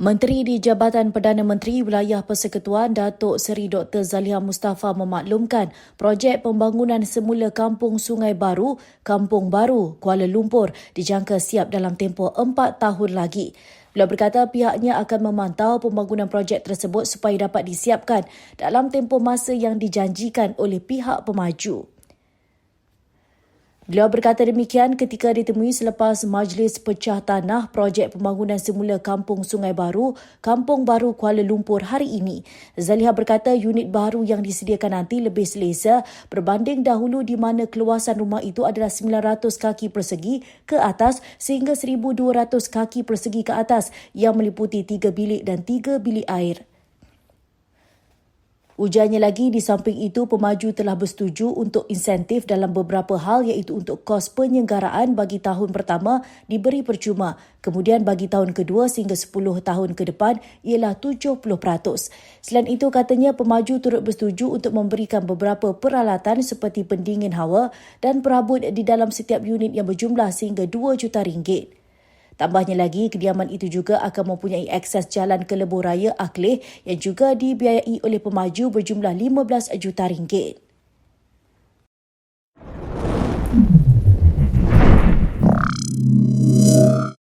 Menteri di Jabatan Perdana Menteri Wilayah Persekutuan Datuk Seri Dr. Zaliha Mustafa memaklumkan projek pembangunan semula Kampung Sungai Baru, Kampung Baru, Kuala Lumpur dijangka siap dalam tempoh empat tahun lagi. Beliau berkata pihaknya akan memantau pembangunan projek tersebut supaya dapat disiapkan dalam tempoh masa yang dijanjikan oleh pihak pemaju. Beliau berkata demikian ketika ditemui selepas Majlis Pecah Tanah Projek Pembangunan Semula Kampung Sungai Baru, Kampung Baru Kuala Lumpur hari ini. Zaliha berkata unit baru yang disediakan nanti lebih selesa berbanding dahulu di mana keluasan rumah itu adalah 900 kaki persegi ke atas sehingga 1200 kaki persegi ke atas yang meliputi tiga bilik dan tiga bilik air. Ujarnya lagi, di samping itu pemaju telah bersetuju untuk insentif dalam beberapa hal iaitu untuk kos penyenggaraan bagi tahun pertama diberi percuma. Kemudian bagi tahun kedua sehingga 10 tahun ke depan ialah 70%. Selain itu katanya pemaju turut bersetuju untuk memberikan beberapa peralatan seperti pendingin hawa dan perabot di dalam setiap unit yang berjumlah sehingga 2 juta ringgit. Tambahnya lagi, kediaman itu juga akan mempunyai akses jalan ke lebuh raya Akleh yang juga dibiayai oleh pemaju berjumlah 15 juta ringgit.